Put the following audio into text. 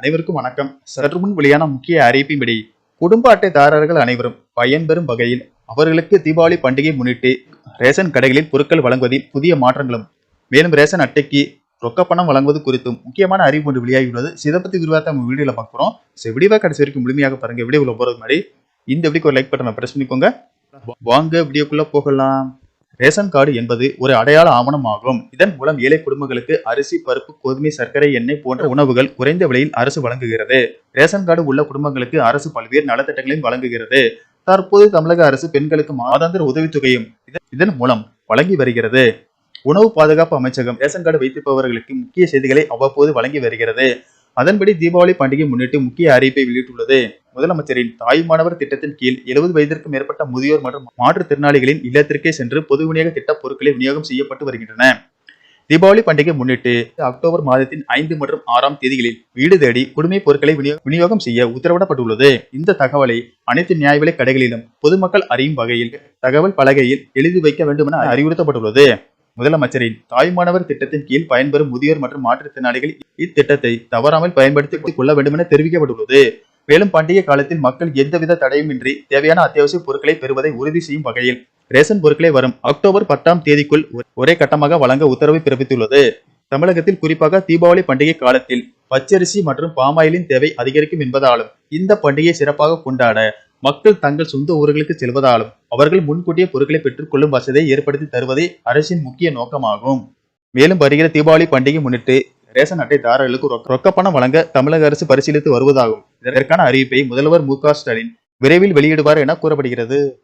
அனைவருக்கும் வணக்கம். சற்று முன் வெளியான முக்கிய அறிவிப்பின்படி குடும்ப அட்டைதாரர்கள் அனைவரும் பயன்பெறும் வகையில் அவர்களுக்கு தீபாவளி பண்டிகை முன்னிட்டு ரேஷன் கடைகளில் பொருட்கள் வழங்குவதில் புதிய மாற்றங்களும் மேலும் ரேஷன் அட்டைக்கு ரொக்க பணம் வழங்குவது குறித்தும் முக்கியமான அறிவிப்பு ஒன்று வெளியாகியுள்ளது. இதை பற்றி விரிவாக நம்ம வீடியோவில் பார்க்குறோம் ஸோ விடிவாக கடைசி வரைக்கும் முழுமையாக பாருங்க. வீடியோவில் போகிறது முன்னாடி இந்த வீடியோக்கு ஒரு லைக் பட்டனை ப்ரெஸ் பண்ணிக்கோங்க. வாங்க வீடியோக்குள்ளே போகலாம். ரேஷன் கார்டு என்பது ஒரு அடையாள ஆவணம் ஆகும் இதன் மூலம் ஏழை குடும்பங்களுக்கு அரிசி பருப்பு கோதுமை சர்க்கரை எண்ணெய் போன்ற உணவுகள் குறைந்த விலையில் அரசு வழங்குகிறது. ரேஷன் கார்டு உள்ள குடும்பங்களுக்கு அரசு பல்வேறு நலத்திட்டங்களையும் வழங்குகிறது. தற்போது தமிழக அரசு பெண்களுக்கு மாதாந்திர உதவித்தொகையும் இதன்- இதன் மூலம் வழங்கி வருகிறது. உணவு பாதுகாப்பு அமைச்சகம் ரேஷன் கார்டு வைத்திருப்பவர்களுக்கு முக்கிய செய்திகளை அவ்வப்போது வழங்கி வருகிறது. அதன்படி தீபாவளி பண்டிகை முன்னிட்டு முக்கிய அறிவிப்பை வெளியிட்டுள்ளது. முதலமைச்சரின் தாய் மாணவர் திட்டத்தின் கீழ் எழுபது வயதிற்கும் மேற்பட்ட முதியோர் மற்றும் மாற்றுத்திறனாளிகளின் இல்லத்திற்கே சென்று பொது விநியோக திட்ட பொருட்களை விநியோகம் செய்யப்பட்டு வருகின்றன. தீபாவளி பண்டிகை முன்னிட்டு அக்டோபர் மாதத்தின் ஐந்து மற்றும் ஆறாம் தேதிகளில் வீடு தேடி குடிமைப் பொருட்களை விநியோகம் செய்ய உத்தரவிடப்பட்டுள்ளது. இந்த தகவலை அனைத்து நியாய விலை கடைகளிலும் பொதுமக்கள் அறியும் வகையில் தகவல் பலகையில் எழுதி வைக்க வேண்டும் என அறிவுறுத்தப்பட்டுள்ளது. முதலமைச்சரின் தாய்மானவர் திட்டத்தின் கீழ் பயன்பெறும் முதியோர் மற்றும் மாற்றுத்திறனாளிகள் இத்திட்டத்தை தவறாமல் பயன்படுத்திக் கொள்ள வேண்டும் என தெரிவிக்கப்பட்டுள்ளது. மேலும் பண்டிகை காலத்தில் மக்கள் எந்தவித தடையுமின்றி தேவையான அத்தியாவசிய பொருட்களை பெறுவதை உறுதி செய்யும் வகையில் ரேஷன் பொருட்களை வரும் அக்டோபர் பத்தாம் தேதிக்குள் ஒரே கட்டமாக வழங்க உத்தரவு பிறப்பித்துள்ளது. தமிழகத்தில் குறிப்பாக தீபாவளி பண்டிகை காலத்தில் பச்சரிசி மற்றும் பாமாயிலின் தேவை அதிகரிக்கும் என்பதாலும் இந்த பண்டிகையை சிறப்பாக கொண்டாட மக்கள் தங்கள் சொந்த ஊர்களுக்கு செல்வதாலும் அவர்கள் முன்கூட்டிய பொருட்களை பெற்றுக்கொள்ளும் வசதியை ஏற்படுத்தி தருவதே அரசின் முக்கிய நோக்கமாகும். மேலும் வருகிற தீபாவளி பண்டிகை முன்னிட்டு ரேஷன் அட்டைதாரர்களுக்கு ரொக்க- பணம் வழங்க தமிழக அரசு பரிசீலித்து வருவதாகும். இதற்கான அறிவிப்பை முதல்வர் மு க ஸ்டாலின் விரைவில் வெளியிடுவார் என கூறப்படுகிறது.